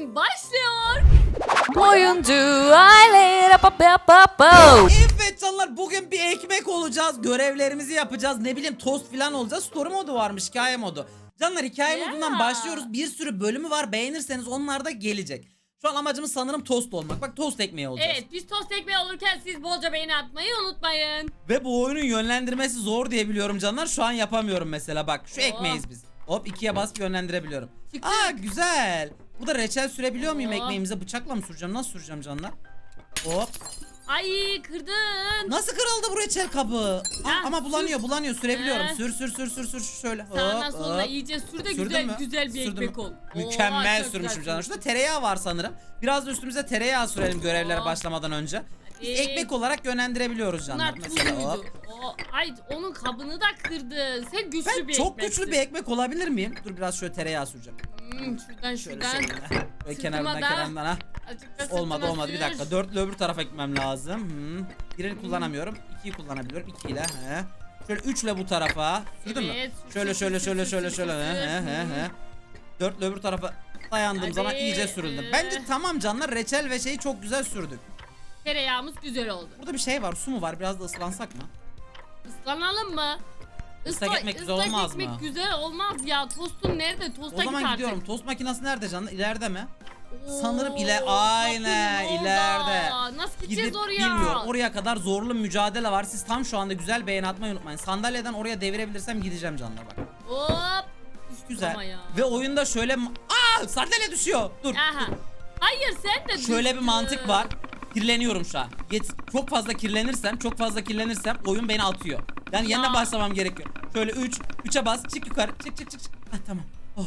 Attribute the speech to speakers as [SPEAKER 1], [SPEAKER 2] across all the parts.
[SPEAKER 1] oyun başlıyor.
[SPEAKER 2] Oyuncu aile.
[SPEAKER 3] Evet canlar bugün bir ekmek olacağız. Görevlerimizi yapacağız. Ne bileyim tost falan olacağız. Story modu varmış hikaye modu. Canlar hikaye
[SPEAKER 1] Ya.
[SPEAKER 3] modundan başlıyoruz. Bir sürü bölümü var. Beğenirseniz onlar da gelecek. Şu an amacımız sanırım tost olmak. Bak tost ekmeği olacağız.
[SPEAKER 1] Evet biz tost ekmeği olurken siz bolca beğeni atmayı unutmayın.
[SPEAKER 3] Ve bu oyunun yönlendirmesi zor diye biliyorum canlar. Şu an yapamıyorum mesela. Bak şu
[SPEAKER 1] Oh.
[SPEAKER 3] ekmeğiz biz. Hop ikiye basıp yönlendirebiliyorum.
[SPEAKER 1] Çıktık.
[SPEAKER 3] Aa güzel. Burada reçel sürebiliyor muyum ekmeğimize? Bıçakla mı süreceğim? Nasıl süreceğim canlar? Hop.
[SPEAKER 1] Ay kırdın.
[SPEAKER 3] Nasıl kırıldı bu reçel kabı? Aa,
[SPEAKER 1] Ya,
[SPEAKER 3] ama bulanıyor bulanıyor sürebiliyorum.
[SPEAKER 1] Ee.
[SPEAKER 3] Sür sür sür sür sür şöyle.
[SPEAKER 1] Sağına
[SPEAKER 3] Hop,
[SPEAKER 1] soluna
[SPEAKER 3] hop.
[SPEAKER 1] iyice sür de
[SPEAKER 3] Sürdün
[SPEAKER 1] güzel
[SPEAKER 3] mü?
[SPEAKER 1] güzel bir
[SPEAKER 3] Sürdün
[SPEAKER 1] ekmek
[SPEAKER 3] mü?
[SPEAKER 1] ol.
[SPEAKER 3] Mükemmel
[SPEAKER 1] çok
[SPEAKER 3] sürmüşüm
[SPEAKER 1] güzel
[SPEAKER 3] canım. Şurada tereyağı var sanırım. Biraz da üstümüze tereyağı sürelim görevlere
[SPEAKER 1] Oo.
[SPEAKER 3] başlamadan önce.
[SPEAKER 1] Hadi.
[SPEAKER 3] ekmek olarak yönlendirebiliyoruz canlar.
[SPEAKER 1] Bunlar
[SPEAKER 3] Mesela.
[SPEAKER 1] Oo, ay onun kabını da kırdın. Sen güçlü
[SPEAKER 3] Ben
[SPEAKER 1] bir
[SPEAKER 3] çok
[SPEAKER 1] ekmeksin.
[SPEAKER 3] güçlü bir ekmek olabilir miyim? Dur biraz şöyle tereyağı süreceğim.
[SPEAKER 1] Hmm, şuradan
[SPEAKER 3] Şöyle
[SPEAKER 1] şuradan.
[SPEAKER 3] şöyle. Böyle kenarından
[SPEAKER 1] da.
[SPEAKER 3] kenarından ha.
[SPEAKER 1] Azıcık da
[SPEAKER 3] Olmadı
[SPEAKER 1] sırtıma
[SPEAKER 3] olmadı bir
[SPEAKER 1] sür.
[SPEAKER 3] dakika. Dörtlü öbür tarafa gitmem lazım. Hmm. Birini kullanamıyorum. İkiyi kullanabiliyorum. İkiyle. He. Şöyle üçle bu tarafa. Sürdün mü?
[SPEAKER 1] Evet, sür,
[SPEAKER 3] Şöyle
[SPEAKER 1] sür,
[SPEAKER 3] şöyle
[SPEAKER 1] sür,
[SPEAKER 3] şöyle
[SPEAKER 1] sür,
[SPEAKER 3] şöyle
[SPEAKER 1] sür,
[SPEAKER 3] şöyle.
[SPEAKER 1] sür,
[SPEAKER 3] He he
[SPEAKER 1] sür.
[SPEAKER 3] he he. Dörtlü öbür tarafa dayandığım
[SPEAKER 1] Hadi.
[SPEAKER 3] zaman iyice sürüldüm. Bence tamam canlar reçel ve şeyi çok güzel sürdük.
[SPEAKER 1] Tereyağımız güzel oldu.
[SPEAKER 3] Burada bir şey var su mu var biraz da ıslansak mı?
[SPEAKER 1] Islanalım mı?
[SPEAKER 3] Islak ekmek güzel
[SPEAKER 1] ıslak
[SPEAKER 3] olmaz
[SPEAKER 1] ekmek
[SPEAKER 3] mı?
[SPEAKER 1] güzel olmaz ya. Tostun nerede? Tosta
[SPEAKER 3] O zaman gidiyorum. Tost makinesi nerede canlar? İleride mi?
[SPEAKER 1] Oo,
[SPEAKER 3] Sanırım ile- aynen,
[SPEAKER 1] orada.
[SPEAKER 3] ileride.
[SPEAKER 1] Nasıl gideceğiz
[SPEAKER 3] Gidip
[SPEAKER 1] oraya?
[SPEAKER 3] bilmiyorum. Oraya kadar zorlu mücadele var. Siz tam şu anda güzel beğeni atmayı unutmayın. Sandalyeden oraya devirebilirsem gideceğim canlar bak.
[SPEAKER 1] Hop.
[SPEAKER 3] Güzel.
[SPEAKER 1] Ama ya.
[SPEAKER 3] Ve oyunda şöyle Aa sandalye düşüyor. Dur.
[SPEAKER 1] Aha. Hayır sen de
[SPEAKER 3] Şöyle bir
[SPEAKER 1] düştün.
[SPEAKER 3] mantık var. Kirleniyorum şu an. Yet- çok fazla kirlenirsem, çok fazla kirlenirsem oyun beni atıyor. Yani yeniden başlamam gerekiyor. Şöyle 3, 3'e bas, çık yukarı, çık çık çık çık. Hah tamam. Oh.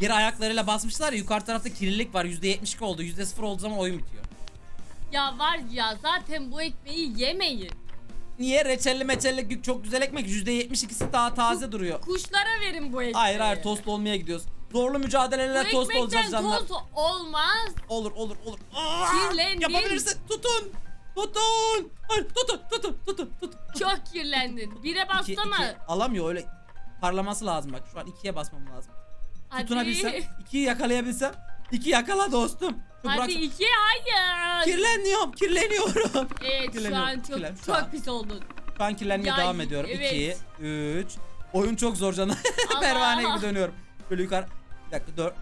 [SPEAKER 3] Yere ayaklarıyla basmışlar ya yukarı tarafta kirlilik var. %72 oldu. %0 olduğu zaman oyun bitiyor.
[SPEAKER 1] Ya var ya zaten bu ekmeği yemeyin.
[SPEAKER 3] Niye? Reçelli meçelli çok güzel ekmek. %72'si daha taze duruyor.
[SPEAKER 1] Kuşlara verin bu ekmeği.
[SPEAKER 3] Hayır hayır tost olmaya gidiyoruz. Zorlu
[SPEAKER 1] Bu
[SPEAKER 3] mücadelelerle tost olacağız canlar.
[SPEAKER 1] tost olmaz.
[SPEAKER 3] Olur olur olur. Aa,
[SPEAKER 1] Kirlendin.
[SPEAKER 3] Yapabilirsin. Tutun. Tutun. Hayır, tutun tutun tutun tutun.
[SPEAKER 1] Çok kirlendin. Bire
[SPEAKER 3] İki,
[SPEAKER 1] bassana.
[SPEAKER 3] iki. Alamıyor öyle. Parlaması lazım bak. Şu an ikiye basmam lazım.
[SPEAKER 1] Hadi.
[SPEAKER 3] Tutunabilsem. ikiyi yakalayabilsem. İki yakala dostum. Şu
[SPEAKER 1] Hadi
[SPEAKER 3] bırak-
[SPEAKER 1] iki hayır.
[SPEAKER 3] Kirleniyorum. Kirleniyorum.
[SPEAKER 1] Evet şu
[SPEAKER 3] Kirleniyorum,
[SPEAKER 1] an çok
[SPEAKER 3] kirlen- şu
[SPEAKER 1] çok
[SPEAKER 3] an.
[SPEAKER 1] pis oldun.
[SPEAKER 3] Şu an kirlenmeye
[SPEAKER 1] Ya,
[SPEAKER 3] devam ediyorum.
[SPEAKER 1] evet.
[SPEAKER 3] 2, 3. Oyun çok zor canım.
[SPEAKER 1] Allah.
[SPEAKER 3] Pervane gibi dönüyorum. Böyle yukarı. Bir dakika 4.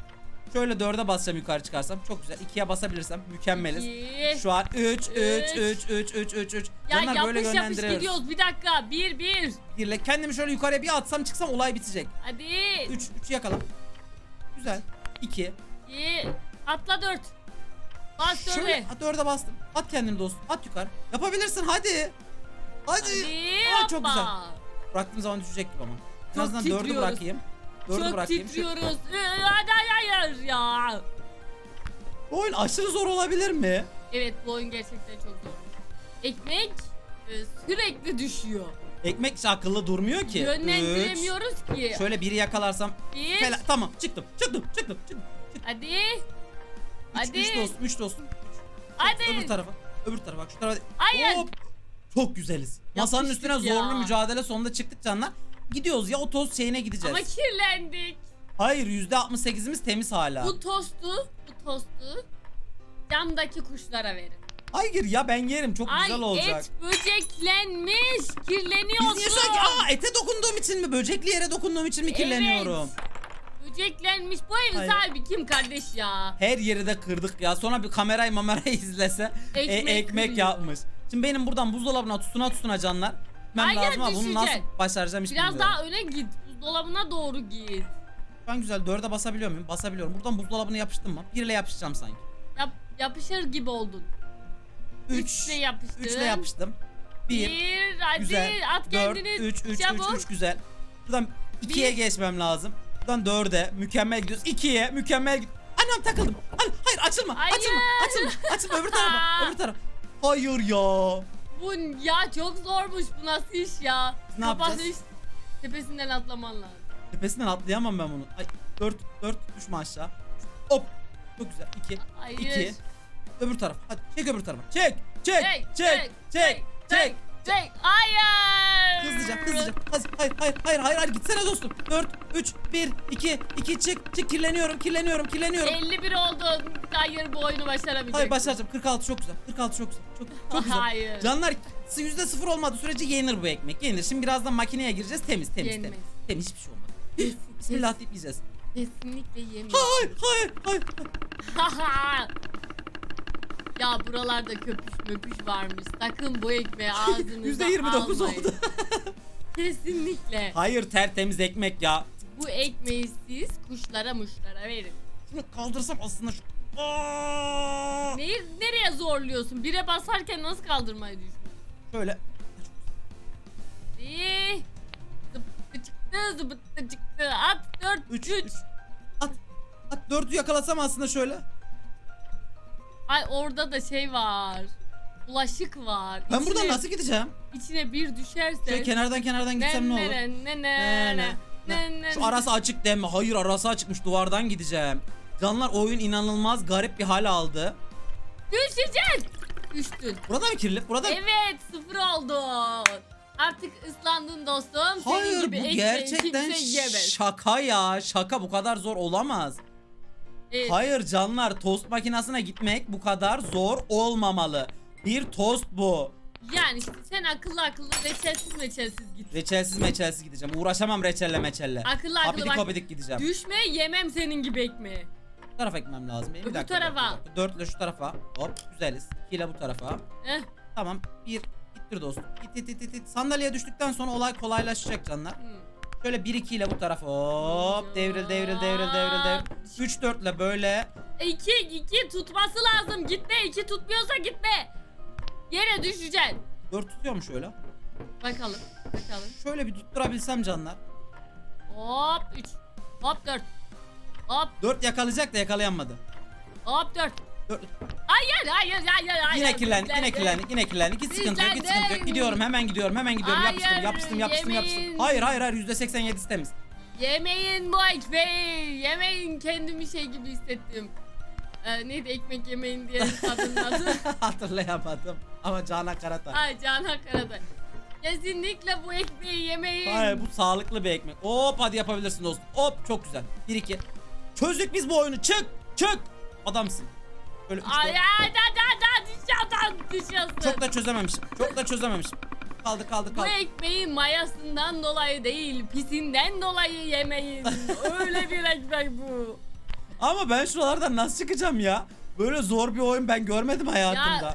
[SPEAKER 3] Şöyle 4'e basacağım yukarı çıkarsam. Çok güzel. 2'ye basabilirsem mükemmeliz.
[SPEAKER 1] İki.
[SPEAKER 3] Şu an 3 3
[SPEAKER 1] Üç.
[SPEAKER 3] 3 3 3 3 3.
[SPEAKER 1] Ya
[SPEAKER 3] Canlar böyle
[SPEAKER 1] yapış yapış
[SPEAKER 3] yönlendiriyoruz.
[SPEAKER 1] gidiyoruz. Bir dakika. Bir bir.
[SPEAKER 3] Birle kendimi şöyle yukarıya bir atsam çıksam olay bitecek.
[SPEAKER 1] Hadi.
[SPEAKER 3] 3 3 yakala. Güzel. 2.
[SPEAKER 1] İki. Atla dört. Bas
[SPEAKER 3] Şöyle
[SPEAKER 1] dörde.
[SPEAKER 3] ha, 4'e bastım. At kendini dostum. At yukarı. Yapabilirsin hadi. Hadi.
[SPEAKER 1] Hadi.
[SPEAKER 3] Aa, çok güzel. Bıraktığım zaman düşecek gibi ama. En
[SPEAKER 1] Çok
[SPEAKER 3] azından 4'ü
[SPEAKER 1] titriyoruz.
[SPEAKER 3] bırakayım. 4'ü
[SPEAKER 1] Çok
[SPEAKER 3] bırakayım. Şu-
[SPEAKER 1] titriyoruz. Ee, Hadi hayır ya.
[SPEAKER 3] Bu oyun aşırı zor olabilir mi?
[SPEAKER 1] Evet bu oyun gerçekten çok zor. Ekmek e, sürekli düşüyor.
[SPEAKER 3] Ekmek hiç akıllı durmuyor ki.
[SPEAKER 1] Yönlendiremiyoruz ki.
[SPEAKER 3] Üç. Şöyle biri yakalarsam.
[SPEAKER 1] Bir.
[SPEAKER 3] Fela- Tamam çıktım. Çıktım. Çıktım. Çıktım.
[SPEAKER 1] Hadi.
[SPEAKER 3] 3
[SPEAKER 1] Hadi.
[SPEAKER 3] 3 dostum. 3 dostum.
[SPEAKER 1] Hadi.
[SPEAKER 3] Öbür tarafa. Öbür tarafa. Bak şu tarafa.
[SPEAKER 1] Hayır.
[SPEAKER 3] Hop. Çok güzeliz. Masanın üstüne
[SPEAKER 1] ya.
[SPEAKER 3] zorlu mücadele sonunda çıktık canlar. Gidiyoruz ya o toz şeyine gideceğiz.
[SPEAKER 1] Ama kirlendik.
[SPEAKER 3] Hayır %68'imiz temiz hala.
[SPEAKER 1] Bu tostu, bu tostu camdaki kuşlara verin.
[SPEAKER 3] Hayır ya ben yerim çok
[SPEAKER 1] Ay
[SPEAKER 3] güzel olacak.
[SPEAKER 1] et böceklenmiş, kirleniyorsun.
[SPEAKER 3] Biz niye şu an aa ete dokunduğum için mi böcekli yere dokunduğum için mi kirleniyorum?
[SPEAKER 1] Böceklenmiş. Bu evin
[SPEAKER 3] Hayır.
[SPEAKER 1] sahibi kim kardeş ya?
[SPEAKER 3] Her yeri de kırdık ya. Sonra bir kamerayı mamerayı izlese e,
[SPEAKER 1] Ekmek
[SPEAKER 3] ekmek,
[SPEAKER 1] kırıyor.
[SPEAKER 3] yapmış. Şimdi benim buradan buzdolabına tutuna tutuna canlar. Ben
[SPEAKER 1] Hayır,
[SPEAKER 3] lazım ama bunu nasıl başaracağım hiç
[SPEAKER 1] Biraz
[SPEAKER 3] bilmiyorum.
[SPEAKER 1] daha öne git. Buzdolabına doğru git.
[SPEAKER 3] Ben güzel dörde basabiliyor muyum? Basabiliyorum. Buradan buzdolabına yapıştım mı? Birle yapışacağım sanki.
[SPEAKER 1] Yap, yapışır gibi oldun.
[SPEAKER 3] Üç.
[SPEAKER 1] Üçle yapıştın.
[SPEAKER 3] Üçle yapıştım. Bir.
[SPEAKER 1] Bir, hadi
[SPEAKER 3] güzel.
[SPEAKER 1] at
[SPEAKER 3] Dört.
[SPEAKER 1] kendini
[SPEAKER 3] Üç. Üç. Üç.
[SPEAKER 1] çabuk.
[SPEAKER 3] Üç güzel. Buradan ikiye
[SPEAKER 1] Bir.
[SPEAKER 3] geçmem lazım. Buradan dörde. Mükemmel gidiyoruz. İkiye. Mükemmel gid- Anam takıldım. Anam, hayır açılma.
[SPEAKER 1] Hayır.
[SPEAKER 3] Açılma. Açılma. Açılma. Öbür tarafa. Öbür tarafa. Hayır ya.
[SPEAKER 1] Bu ya çok zormuş bu nasıl iş ya?
[SPEAKER 3] Ne yapacağız?
[SPEAKER 1] tepesinden atlaman lazım.
[SPEAKER 3] Tepesinden atlayamam ben bunu. Ay 4 4 düşme aşağı. Hop. Çok güzel. 2
[SPEAKER 1] Hayır.
[SPEAKER 3] 2 Öbür taraf. Hadi çek öbür tarafa. Çek. Çek.
[SPEAKER 1] Çek,
[SPEAKER 3] Çek. Çek.
[SPEAKER 1] çek,
[SPEAKER 3] Çek.
[SPEAKER 1] Çek. Hayır.
[SPEAKER 3] Hızlıca hızlıca. Hadi, hayır hayır hayır hayır hayır gitsene dostum. 4 3 1 2 2 çık çık kirleniyorum kirleniyorum kirleniyorum.
[SPEAKER 1] 51 oldun. Hayır bu oyunu başaramayacaksın.
[SPEAKER 3] Hayır başaracağım. 46 çok güzel. 46 çok güzel. Çok, çok güzel.
[SPEAKER 1] Hayır.
[SPEAKER 3] Canlar yüzde sıfır olmadığı sürece yenir bu ekmek. Yenir. Şimdi birazdan makineye gireceğiz. Temiz temiz
[SPEAKER 1] Yenmez.
[SPEAKER 3] temiz. Temiz hiçbir şey olmaz. Bismillah deyip yiyeceğiz.
[SPEAKER 1] Kesinlikle yemiyorum.
[SPEAKER 3] Hayır hayır hayır.
[SPEAKER 1] ya buralarda köpüş möpüş varmış. Sakın bu ekmeği ağzınıza
[SPEAKER 3] %29
[SPEAKER 1] almayın.
[SPEAKER 3] oldu.
[SPEAKER 1] Kesinlikle.
[SPEAKER 3] Hayır tertemiz ekmek ya.
[SPEAKER 1] Bu ekmeği siz kuşlara muşlara verin.
[SPEAKER 3] Şunu kaldırsam aslında şu... Aa!
[SPEAKER 1] Neyi, nereye zorluyorsun? Bire basarken nasıl kaldırmayı düşünüyorsun?
[SPEAKER 3] Şöyle.
[SPEAKER 1] İyi. Zıptı çıktı zıptı çıktı. At 4
[SPEAKER 3] 3
[SPEAKER 1] 3.
[SPEAKER 3] 3. At. At 4'ü yakalasam aslında şöyle.
[SPEAKER 1] Ay orada da şey var. Bulaşık var.
[SPEAKER 3] Ben
[SPEAKER 1] İçine-
[SPEAKER 3] buradan nasıl gideceğim?
[SPEAKER 1] İçine bir düşerse.
[SPEAKER 3] Şöyle kenardan kenardan gitsem ne olur?
[SPEAKER 1] Ne ne ne
[SPEAKER 3] Ne,
[SPEAKER 1] ne ne ne
[SPEAKER 3] Şu arası açık deme. Hayır arası açıkmış duvardan gideceğim. Canlar oyun inanılmaz garip bir hal aldı.
[SPEAKER 1] Düşeceksin. Düştün.
[SPEAKER 3] Burada mı kirli? Burada mı?
[SPEAKER 1] Evet sıfır oldun. Artık ıslandın dostum. Senin
[SPEAKER 3] Hayır
[SPEAKER 1] gibi
[SPEAKER 3] bu
[SPEAKER 1] ekmeği
[SPEAKER 3] gerçekten
[SPEAKER 1] kimse yiyemez.
[SPEAKER 3] şaka ya. Şaka bu kadar zor olamaz.
[SPEAKER 1] Evet.
[SPEAKER 3] Hayır canlar tost makinesine gitmek bu kadar zor olmamalı. Bir tost bu.
[SPEAKER 1] Yani işte sen akıllı akıllı reçelsiz meçelsiz git.
[SPEAKER 3] Reçelsiz meçelsiz gideceğim. Uğraşamam reçelle meçelle.
[SPEAKER 1] Akıllı akıllı
[SPEAKER 3] Abidik
[SPEAKER 1] bak.
[SPEAKER 3] abidik gideceğim.
[SPEAKER 1] Düşme yemem senin gibi ekmeği.
[SPEAKER 3] Bu tarafa gitmem lazım. Benim. Bir
[SPEAKER 1] Öbür
[SPEAKER 3] dakika, bir dakika,
[SPEAKER 1] tarafa.
[SPEAKER 3] bir dakika. Dörtle şu tarafa. Hop güzeliz. İki ile bu tarafa.
[SPEAKER 1] Eh.
[SPEAKER 3] Tamam. Bir. İttir dostum. İt it it it it. Sandalyeye düştükten sonra olay kolaylaşacak canlar.
[SPEAKER 1] Hmm.
[SPEAKER 3] Şöyle 1 2 ile bu tarafa. Hop devril devril devril devril devril. 3 4 ile böyle.
[SPEAKER 1] İki, iki tutması lazım. Gitme. iki tutmuyorsa gitme. Yere düşeceksin.
[SPEAKER 3] 4 tutuyor mu şöyle?
[SPEAKER 1] Bakalım. Bakalım.
[SPEAKER 3] Şöyle bir tutturabilsem canlar.
[SPEAKER 1] Hop 3. Hop 4. Hop
[SPEAKER 3] 4 yakalayacak da yakalayamadı.
[SPEAKER 1] hop 4.
[SPEAKER 3] 4.
[SPEAKER 1] Hayır hayır hayır hayır.
[SPEAKER 3] Yine kirlendik, yine kirlendik, yine kirlendik. Hiç sıkıntı yok, hiç sıkıntı yok. Gidiyorum, hemen gidiyorum, hemen gidiyorum. Yapıştım,
[SPEAKER 1] Hayır,
[SPEAKER 3] yapıştım, yapıştım, yapıştım.
[SPEAKER 1] yemeyin.
[SPEAKER 3] Hayır, hayır, hayır. %87 temiz.
[SPEAKER 1] Yemeyin bu ekmeği. Yemeyin kendimi şey gibi hissettim. Ee, neydi ekmek yemeyin diye kadının adı.
[SPEAKER 3] Hatırlayamadım. Ama Canan Karatay.
[SPEAKER 1] Ay Canan Karatay. Kesinlikle bu ekmeği yemeyin.
[SPEAKER 3] Hayır, bu sağlıklı bir ekmek. Hop, hadi yapabilirsin dostum. Hop, çok güzel. 1 2. Çözdük biz bu oyunu. Çık, çık. Adamsın. Böyle üç,
[SPEAKER 1] Ay
[SPEAKER 3] dört.
[SPEAKER 1] ay da da da dışarıdan düşüyorsun.
[SPEAKER 3] Çok da çözememişim. Çok da çözememişim. Kaldı, kaldı,
[SPEAKER 1] Bu
[SPEAKER 3] kaldı.
[SPEAKER 1] ekmeği mayasından dolayı değil, pisinden dolayı yemeyin. Öyle bir ekmek bu.
[SPEAKER 3] Ama ben şuralardan nasıl çıkacağım ya? Böyle zor bir oyun ben görmedim hayatımda.
[SPEAKER 1] Ya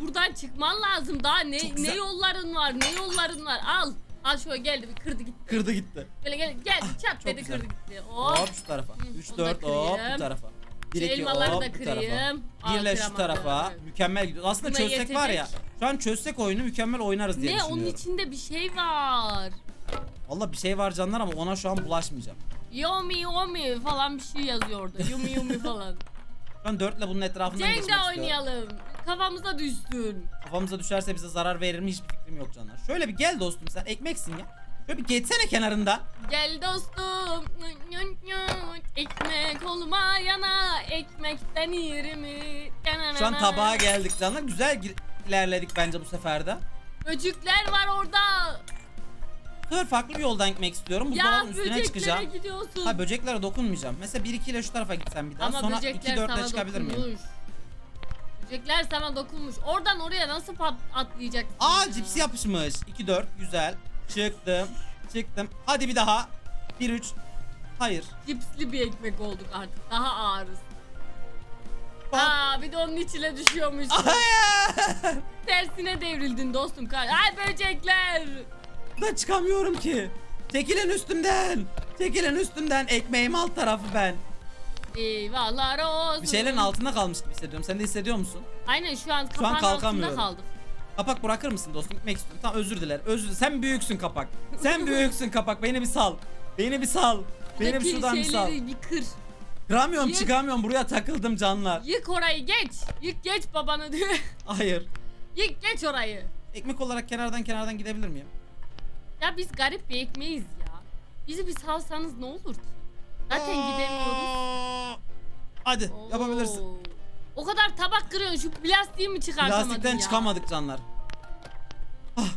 [SPEAKER 1] buradan çıkman lazım. Daha
[SPEAKER 3] Çok
[SPEAKER 1] ne
[SPEAKER 3] güzel.
[SPEAKER 1] ne yolların var? Ne yolların var? Al. Al şöyle geldi bir kırdı gitti.
[SPEAKER 3] Kırdı gitti.
[SPEAKER 1] Gel gel gel çat
[SPEAKER 3] çok
[SPEAKER 1] dedi
[SPEAKER 3] güzel.
[SPEAKER 1] kırdı gitti. Hop.
[SPEAKER 3] Hop şu tarafa.
[SPEAKER 1] Hı,
[SPEAKER 3] 3
[SPEAKER 1] onu da
[SPEAKER 3] 4 hop bu tarafa. 1
[SPEAKER 1] Şu
[SPEAKER 3] 2
[SPEAKER 1] elmaları
[SPEAKER 3] hop
[SPEAKER 1] da
[SPEAKER 3] bu tarafa.
[SPEAKER 1] kırayım. Aa,
[SPEAKER 3] Birle şu
[SPEAKER 1] kıramadım.
[SPEAKER 3] tarafa. Mükemmel gidiyor. Aslında
[SPEAKER 1] Buna
[SPEAKER 3] çözsek var ya. Şu an çözsek oyunu mükemmel oynarız diye
[SPEAKER 1] Ne onun
[SPEAKER 3] düşünüyorum.
[SPEAKER 1] içinde bir şey var.
[SPEAKER 3] Valla bir şey var canlar ama ona şu an bulaşmayacağım.
[SPEAKER 1] Yomi yomi falan bir şey yazıyordu. Yumi yumi falan.
[SPEAKER 3] Şu an 4 ile bunun etrafından geçmek
[SPEAKER 1] Jenga
[SPEAKER 3] istiyorum.
[SPEAKER 1] oynayalım. Kafamıza düşsün.
[SPEAKER 3] Kafamıza düşerse bize zarar verir mi hiçbir fikrim yok canlar. Şöyle bir gel dostum sen ekmeksin ya. Şöyle bir geçsene kenarında.
[SPEAKER 1] Gel dostum. Ekmek olmayana ekmekten irimi.
[SPEAKER 3] Şu an tabağa geldik canlar. Güzel ilerledik bence bu seferde.
[SPEAKER 1] Böcükler var orada.
[SPEAKER 3] Bu sefer farklı bir yoldan gitmek istiyorum.
[SPEAKER 1] Ya
[SPEAKER 3] Buzdolabının üstüne
[SPEAKER 1] böceklere
[SPEAKER 3] çıkacağım.
[SPEAKER 1] gidiyorsun.
[SPEAKER 3] Ha böceklere dokunmayacağım. Mesela 1 2 ile şu tarafa gitsem bir daha.
[SPEAKER 1] Ama
[SPEAKER 3] Sonra
[SPEAKER 1] böcekler
[SPEAKER 3] 2 4
[SPEAKER 1] sana
[SPEAKER 3] ile çıkabilir miyim?
[SPEAKER 1] dokunmuş. Böcekler sana dokunmuş. Oradan oraya nasıl atlayacaksın?
[SPEAKER 3] Aa
[SPEAKER 1] ya?
[SPEAKER 3] cipsi yapışmış. 2 4 güzel. Çıktım. Çıktım. Hadi bir daha. 1 3. Hayır.
[SPEAKER 1] Cipsli bir ekmek olduk artık. Daha ağırız. Aa bir de onun içine düşüyormuş.
[SPEAKER 3] Hayır.
[SPEAKER 1] Tersine devrildin dostum. Ay böcekler.
[SPEAKER 3] Ben çıkamıyorum ki. Çekilin üstümden. Çekilin üstümden. Ekmeğim alt tarafı ben.
[SPEAKER 1] Eyvahlar olsun.
[SPEAKER 3] Bir şeylerin altında kalmış gibi hissediyorum. Sen de hissediyor musun?
[SPEAKER 1] Aynen şu an
[SPEAKER 3] an
[SPEAKER 1] kapağın altında
[SPEAKER 3] kalkamıyorum. Kapak bırakır mısın dostum? Gitmek istiyorum. Tamam özür diler. Özür Sen büyüksün kapak. Sen büyüksün kapak. Beni bir sal. Beni bir sal. Beni bir
[SPEAKER 1] Buradaki
[SPEAKER 3] şuradan bir sal.
[SPEAKER 1] şeyleri bir kır.
[SPEAKER 3] Kıramıyorum
[SPEAKER 1] Yık.
[SPEAKER 3] çıkamıyorum. Buraya takıldım canlar.
[SPEAKER 1] Yık orayı geç. Yık geç babanı diyor.
[SPEAKER 3] Hayır.
[SPEAKER 1] Yık geç orayı.
[SPEAKER 3] Ekmek olarak kenardan kenardan gidebilir miyim?
[SPEAKER 1] Ya biz garip bir ekmeğiz ya. Bizi bir salsanız ne olur ki? Zaten gidemiyoruz.
[SPEAKER 3] Aa! Hadi yapabilirsin.
[SPEAKER 1] Oo. O kadar tabak kırıyorsun şu plastiği mi çıkartamadın
[SPEAKER 3] Lastikten
[SPEAKER 1] ya?
[SPEAKER 3] çıkamadık canlar. Ah,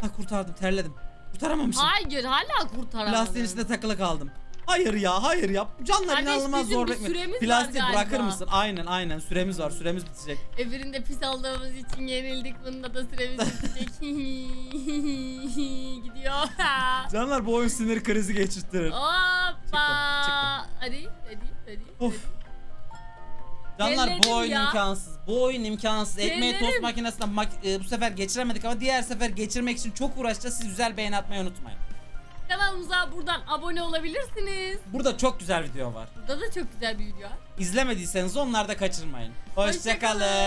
[SPEAKER 3] Ha kurtardım terledim. Kurtaramamışım.
[SPEAKER 1] Hayır hala kurtaramadın.
[SPEAKER 3] Plastiğin içinde takılı kaldım. Hayır ya hayır ya. Canlar
[SPEAKER 1] Kardeş,
[SPEAKER 3] inanılmaz
[SPEAKER 1] bizim
[SPEAKER 3] zor
[SPEAKER 1] bir
[SPEAKER 3] bekliyor.
[SPEAKER 1] süremiz var
[SPEAKER 3] Plastiği bırakır mısın? Aynen aynen süremiz var süremiz bitecek.
[SPEAKER 1] Öbüründe pis aldığımız için yenildik. Bunda da süremiz bitecek. Gidiyor.
[SPEAKER 3] Canlar bu oyun sinir krizi geçirtir.
[SPEAKER 1] Hoppa.
[SPEAKER 3] çıktım.
[SPEAKER 1] Hadi hadi hadi.
[SPEAKER 3] Of. Canlar bu
[SPEAKER 1] Terledim
[SPEAKER 3] oyun
[SPEAKER 1] ya.
[SPEAKER 3] imkansız. Bu oyun imkansız. Ekmeği tost makinesine mak- e, bu sefer geçiremedik ama diğer sefer geçirmek için çok uğraşacağız. Siz güzel beğeni atmayı unutmayın.
[SPEAKER 1] Kanalımıza buradan abone olabilirsiniz.
[SPEAKER 3] Burada çok güzel video var.
[SPEAKER 1] Burada da çok güzel bir video var.
[SPEAKER 3] İzlemediyseniz onları da kaçırmayın.
[SPEAKER 1] Hoşça
[SPEAKER 3] Hoşçakalın.
[SPEAKER 1] kalın.